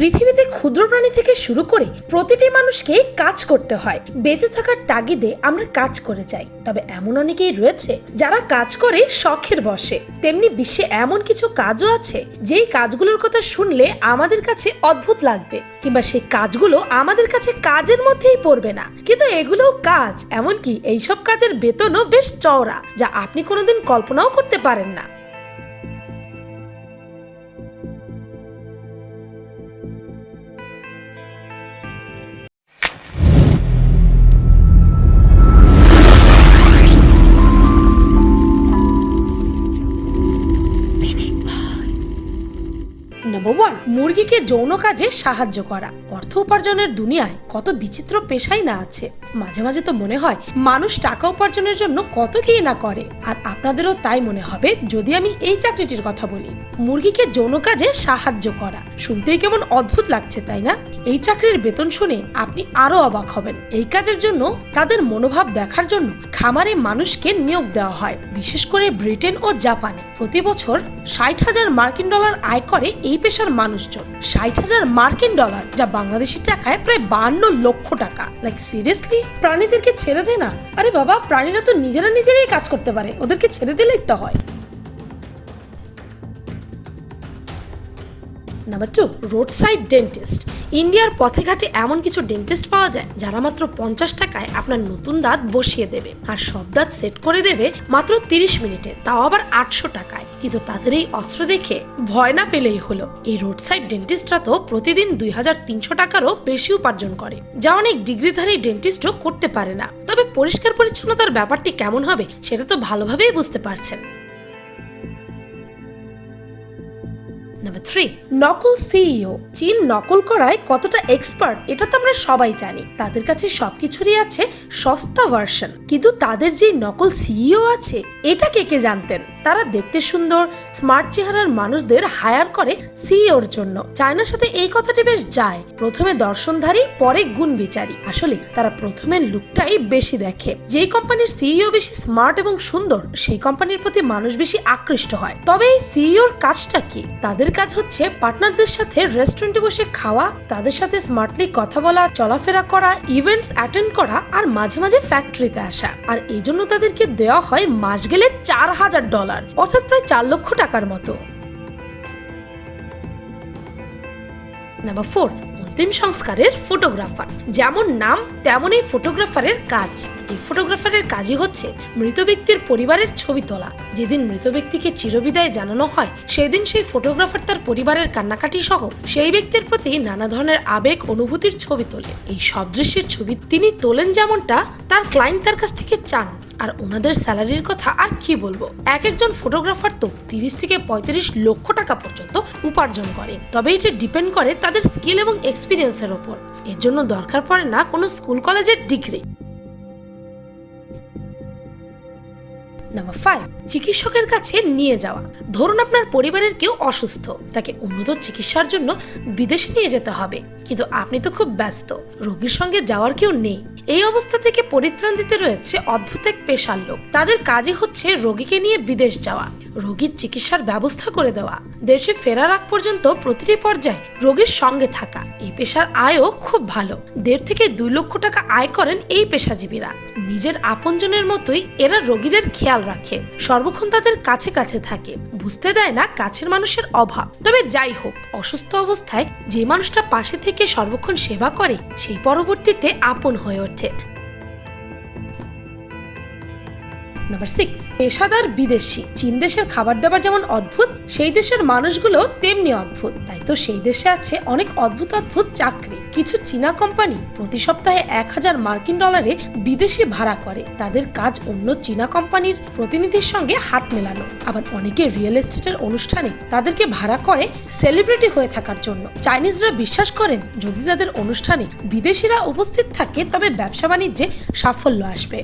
পৃথিবীতে ক্ষুদ্র প্রাণী থেকে শুরু করে প্রতিটি মানুষকে কাজ করতে হয়। বেঁচে থাকার তাগিদে আমরা কাজ করে যাই। তবে এমন অনেকেই রয়েছে যারা কাজ করে, শখের বসে তেমনি বিশ্বে এমন কিছু কাজও আছে, যেই কাজগুলোর কথা শুনলে আমাদের কাছে অদ্ভুত লাগবে। কিংবা সেই কাজগুলো আমাদের কাছে কাজের মধ্যেই পড়বে না। কিন্তু এগুলোও কাজ। এমনকি এইসব কাজের বেতনও বেশ চওড়া, যা আপনি কোনোদিন কল্পনাও করতে পারেন না। মুরগিকে যৌন কাজে সাহায্য করা। অর্থ উপার্জনের দুনিয়ায় কত বিচিত্র পেশাই না আছে। মাঝে মাঝে তো মনে হয়, মানুষ টাকা উপার্জনের জন্য কত কি না করে। আর আপনাদেরও তাই মনে হবে, যদি আমি এই চাকরিটির কথা বলি। মুরগিকে যৌন কাজে সাহায্য করা। শুনতেই কেমন অদ্ভুত লাগছে, তাই না? এই চাকরির বেতন শুনে আপনি আরও অবাক হবেন। এই কাজের জন্য তাদের মনোভাব দেখার জন্য খামারে মানুষকে নিয়োগ দেওয়া হয়, বিশেষ করে ব্রিটেন ও জাপানে। প্রতি বছর ষাট হাজার মার্কিন ডলার আয় করে এই পেশার মানুষজন ষাট হাজার মার্কিন ডলার, যা বাংলাদেশি টাকায় প্রায় বান্ন লক্ষ টাকা। লাইক সিরিয়াসলি প্রাণীদেরকে ছেড়ে দে না। আরে বাবা, প্রাণীরা তো নিজেরা নিজেরাই কাজ করতে পারে। ওদেরকে ছেড়ে দিলেই তো হয়। Number two road side dentist ইন্ডিয়ার পথে ঘাটে এমন কিছু ডেন্টিস্ট পাওয়া যায় যারা মাত্র পঞ্চাশ টাকায় আপনার নতুন দাঁত বসিয়ে দেবে। আর সব দাঁত সেট করে দেবে মাত্র তিরিশ মিনিটে, তাও আবার আটশো টাকায়। কিন্তু তাদের এই অস্ত্র দেখে ভয় না পেলেই হলো। এই রোড সাইড ডেন্টিস্টরা তো প্রতিদিন দুই হাজার তিনশো টাকারও বেশি উপার্জন করে। যা অনেক ডিগ্রিধারী ডেন্টিস্টও করতে পারে না। তবে পরিষ্কার পরিচ্ছন্নতার ব্যাপারটি কেমন হবে, সেটা তো ভালোভাবেই বুঝতে পারছেন। নাম্বার থ্রি নকল সিইও চীন নকল করায় কতটা এক্সপার্ট এটা তো আমরা সবাই জানি। তাদের কাছে সবকিছুরই আছে সস্তা ভার্সন কিন্তু তাদের যে নকল সিইও আছে, এটা কে কে জানতেন? তারা দেখতে সুন্দর স্মার্ট চেহারার মানুষদের হায়ার করে সিইওর জন্য। চায়নার সাথে এই কথাটি বেশ যায়। প্রথমে দর্শনধারী, পরে গুণ বিচারী। আসলে তারা প্রথমে লুকটাই বেশি দেখে। যেই কোম্পানির সিইও বেশি স্মার্ট এবং সুন্দর, সেই কোম্পানির প্রতি মানুষ বেশি আকৃষ্ট হয়। তবে এই সিইওর কাজটা কি? তাদের কাজ হচ্ছে পার্টনারদের সাথে রেস্টুরেন্টে বসে খাওয়া, তাদের সাথে স্মার্টলি কথা বলা, চলাফেরা করা ইভেন্টস অ্যাটেন্ড করা আর মাঝে মাঝে ফ্যাক্টরিতে আসা। আর এই জন্য তাদেরকে দেওয়া হয় মাস গেলে চার হাজার ডলার অর্থাৎ প্রায় চার লক্ষ টাকার মতো। নাম্বার ফোর অন্তিম সংস্কারের ফটোগ্রাফার যেমন নাম, তেমন এই ফটোগ্রাফারের কাজ। এই ফটোগ্রাফারের কাজই হচ্ছে মৃত ব্যক্তির পরিবারের ছবি তোলা। যেদিন মৃত ব্যক্তিকে চিরবিদায় জানানো হয়, সেদিন সেই ফটোগ্রাফার তার পরিবারের কান্নাকাটি সহ সেই ব্যক্তির প্রতি নানা ধরনের আবেগ, অনুভূতির ছবি তোলে। এই সব দৃশ্যের ছবি তিনি তোলেন যেমনটা তার ক্লায়েন্ট তার কাছ থেকে চান। আর ওনাদের স্যালারির কথা আর কি বলব? এক একজন ফটোগ্রাফার তো তিরিশ থেকে পঁয়ত্রিশ লক্ষ টাকা পর্যন্ত উপার্জন করে। তবে এটা ডিপেন্ড করে তাদের স্কিল এবং এক্সপিরিয়েন্সের ওপর। এর জন্য দরকার পড়ে না কোনো স্কুল কলেজের ডিগ্রি। নাম্বার ফাইভ, চিকিৎসকের কাছে নিয়ে যাওয়া। ধরুন আপনার পরিবারের কেউ অসুস্থ, তাকে উন্নত চিকিৎসার জন্য বিদেশে নিয়ে যেতে হবে। কিন্তু আপনি তো খুব ব্যস্ত, রোগীর সঙ্গে যাওয়ার কেউ নেই। এই অবস্থা থেকে পরিত্রাণ দিতে রয়েছে অদ্ভুত এক পেশার লোক। তাদের কাজই হচ্ছে রোগীকে নিয়ে বিদেশ যাওয়া। রোগীর চিকিৎসার ব্যবস্থা করে দেওয়া। দেশে ফেরার আগ পর্যন্ত প্রতিটি পর্যায়ে রোগীর সঙ্গে থাকা। এই পেশার আয়ও খুব ভালো। দেড় থেকে দুই লক্ষ টাকা আয় করেন এই পেশাজীবীরা। নিজের আপনজনের মতোই এরা রোগীদের খেয়াল রাখে। সর্বক্ষণ তাদের কাছে কাছে থাকে। বুঝতে দেয় না কাছের মানুষের অভাব। তবে যাই হোক, অসুস্থ অবস্থায় যে মানুষটা পাশে থেকে সর্বক্ষণ সেবা করে, সেই পরবর্তীতে আপন হয়ে ওঠে। নাম্বার সিক্স পেশাদার বিদেশি। চীন দেশের খাবার দাবার যেমন অদ্ভুত, সেই দেশের মানুষগুলো তেমনি অদ্ভুত। তাই তো সেই দেশে আছে অনেক অদ্ভুত অদ্ভুত চাকরি। কিছু চীনা কোম্পানি প্রতি সপ্তাহে এক হাজার মার্কিন ডলারে বিদেশি ভাড়া করে। তাদের কাজ অন্য চীনা কোম্পানির প্রতিনিধির সঙ্গে হাত মেলানো। আবার অনেকে রিয়েল এস্টেটের অনুষ্ঠানে তাদেরকে ভাড়া করে সেলিব্রিটি হয়ে থাকার জন্য। চাইনিজরা বিশ্বাস করেন, যদি তাদের অনুষ্ঠানে বিদেশিরা উপস্থিত থাকে, তবে ব্যবসা বাণিজ্যে সাফল্য আসবে।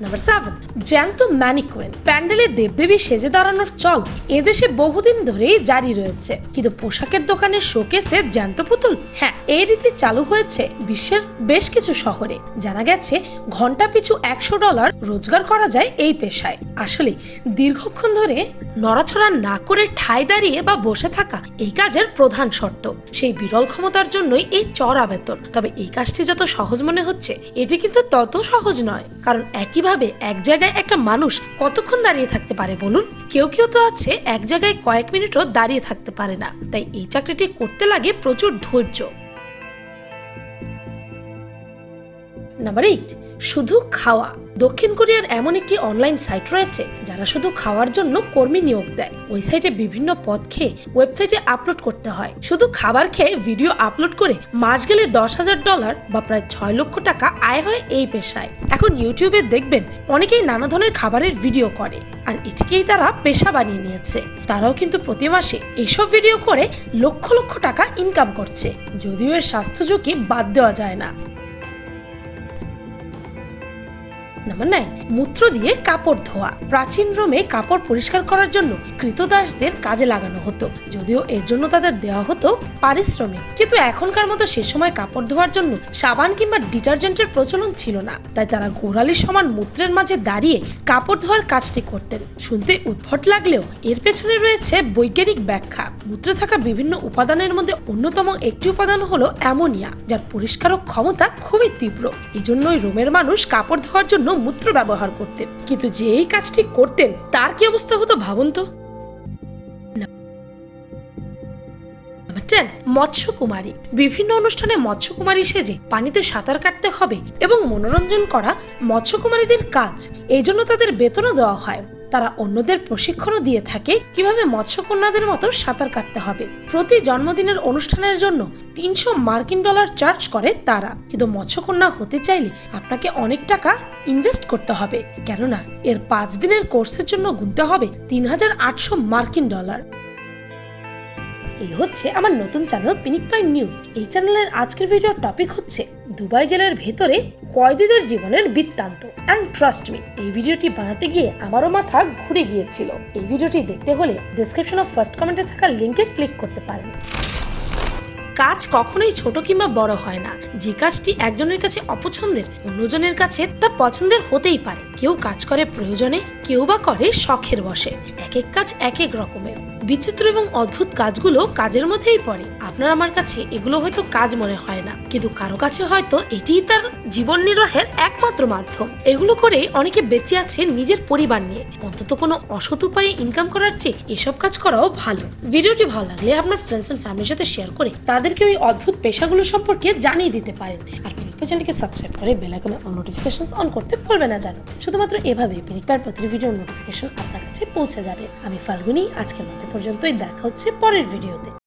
নাম্বার সেভেন জ্যান্ত ম্যানিকুয়েন প্যান্ডেলে দেবদেবী সেজে দাঁড়ানোর চল এদেশে বহুদিন ধরেই জারি রয়েছে। কিন্তু পোশাকের দোকানের শোকেসে জ্যান্ত পুতুল? হ্যাঁ এই রীতি চালু হয়েছে বিশ্বের বেশ কিছু শহরে। জানা গেছে, ঘণ্টা পিছু একশো ডলার রোজগার করা যায় এই পেশায়। আসলে, দীর্ঘক্ষণ ধরে নড়াছড়া না করে ঠায় দাঁড়িয়ে বা বসে থাকা এই কাজের প্রধান শর্ত। সেই বিরল ক্ষমতার জন্যই এই চড়া বেতন। তবে এই কাজটি যত সহজ মনে হচ্ছে, এটি কিন্তু তত সহজ নয়। কারণ একইভাবে এক জায়গায় একটা মানুষ কতক্ষণ দাঁড়িয়ে থাকতে পারে বলুন? কেউ কেউ তো আছে এক জায়গায় কয়েক মিনিটও দাঁড়িয়ে থাকতে পারে না। তাই এই চাকরিটি করতে লাগে প্রচুর ধৈর্য। নাম্বার এইট শুধু খাওয়া। দক্ষিণ কোরিয়ার এমন একটি অনলাইন সাইট রয়েছে, যারা শুধু খাওয়ার জন্য কর্মী নিয়োগ দেয়। ওই সাইটে বিভিন্ন পদ খেয়ে ওয়েবসাইটে আপলোড করতে হয়। শুধু খাবার খেয়ে ভিডিও আপলোড করে মাস গেলে দশ হাজার ডলার বা প্রায় ছয় লক্ষ টাকা আয় হয় এই পেশায়। এখন ইউটিউবে দেখবেন অনেকেই নানা ধরনের খাবারের ভিডিও করে, আর এটিকেই তারা পেশা বানিয়ে নিয়েছে। তারাও কিন্তু প্রতি মাসে এইসব ভিডিও করে লক্ষ লক্ষ টাকা ইনকাম করছে। যদিও এর স্বাস্থ্য ঝুঁকি বাদ দেওয়া যায় না। নাম্বার নাইন মূত্র দিয়ে কাপড় ধোয়া। প্রাচীন রোমে কাপড় পরিষ্কার করার জন্য কৃতদাসদের কাজে লাগানো হতো। যদিও এর জন্য তাদের দেওয়া হতো পারিশ্রমিক। কিন্তু এখনকার মতো সে সময় কাপড় ধোয়ার জন্য সাবান কিংবা ডিটারজেন্টের প্রচলন ছিল না। তাই তারা গোড়ালি সমান মূত্রের মাঝে দাঁড়িয়ে কাপড় ধোয়ার কাজটি করতেন। শুনতে উদ্ভট লাগলেও এর পেছনে রয়েছে বৈজ্ঞানিক ব্যাখ্যা। মূত্রে থাকা বিভিন্ন উপাদানের মধ্যে অন্যতম একটি উপাদান হলো অ্যামোনিয়া, যার পরিষ্কারক ক্ষমতা খুবই তীব্র। এই জন্যই রোমের মানুষ কাপড় ধোয়ার জন্য মূত্র ব্যবহার করতেন। কিন্তু যে এই কাজটি করতেন তার কি অবস্থা হতো ভাবুন তো? 10, মৎস্যকুমারী। বিভিন্ন অনুষ্ঠানে মৎস্যকুমারী সেজে পানিতে সাঁতার কাটতে হবে এবং মনোরঞ্জন করা মৎস্যকুমারীদের কাজ। এই জন্য তাদের বেতনও দেওয়া হয়। তারা অন্যদের প্রশিক্ষণও দিয়ে থাকে কীভাবে মৎস্যকন্যাদের মতো সাঁতার কাটতে হবে। প্রতি জন্মদিনের অনুষ্ঠানের জন্য তিনশো মার্কিন ডলার চার্জ করে তারা। কিন্তু মৎস্যকন্যা হতে চাইলে আপনাকে অনেক টাকা ইনভেস্ট করতে হবে। কেননা এর পাঁচ দিনের কোর্সের জন্য গুনতে হবে তিন হাজার আটশো মার্কিন ডলার। এই হচ্ছে আমার নতুন চ্যানেল পিনিক পাই নিউজ। এই চ্যানেলের আজকের ভিডিওর টপিক হচ্ছে দুবাই জেলার ভেতরে কয়েদিদের জীবনের বৃত্তান্ত। অ্যান্ড ট্রাস্ট মি এই ভিডিওটি বানাতে গিয়ে আমারও মাথা ঘুরে গিয়েছিল। এই ভিডিওটি দেখতে হলে ডিসক্রিপশন অফ ফার্স্ট কমেন্টে থাকা লিঙ্কে ক্লিক করতে পারেন। কাজ কখনোই ছোট কিংবা বড় হয় না। যে কাজটি একজনের কাছে অপছন্দের, অন্যজনের কাছে তা পছন্দের হতেই পারে। কেউ কাজ করে প্রয়োজনে, কেউ বা করে শখের বসে এক এক কাজ এক এক রকমের। বিচিত্র এবং অদ্ভুত কাজগুলো কাজের মধ্যেই পড়ে। আপনার আমার কাছে এগুলো হয়তো কাজ মনে হয় না। কিন্তু কারও কাছে হয়তো এটিই তার জীবন নির্বাহের একমাত্র মাধ্যম। এগুলো করে অনেকে বেঁচে আছে নিজের পরিবার নিয়ে। অন্তত কোনো অসৎ উপায়ে ইনকাম করার চেয়ে এসব কাজ করাও ভালো। ভিডিওটি ভালো লাগলে আপনার ফ্রেন্ডস অ্যান্ড ফ্যামিলির সাথে শেয়ার করে তাদেরকে ওই অদ্ভুত পেশাগুলো সম্পর্কে জানিয়ে দিতে পারেন। আর চ্যানেলকে সাবস্ক্রাইব করে বেল আইকনে অন নোটিফিকেশন অন করতে ভুলবে না জানো। শুধুমাত্র এভাবে পিনিকবার প্রতিটি ভিডিওর নোটিফিকেশন আপনার কাছে পৌঁছে যাবে। আমি ফাল্গুনি, আজকের মধ্যে পর্যন্তই, দেখা হচ্ছে পরের ভিডিওতে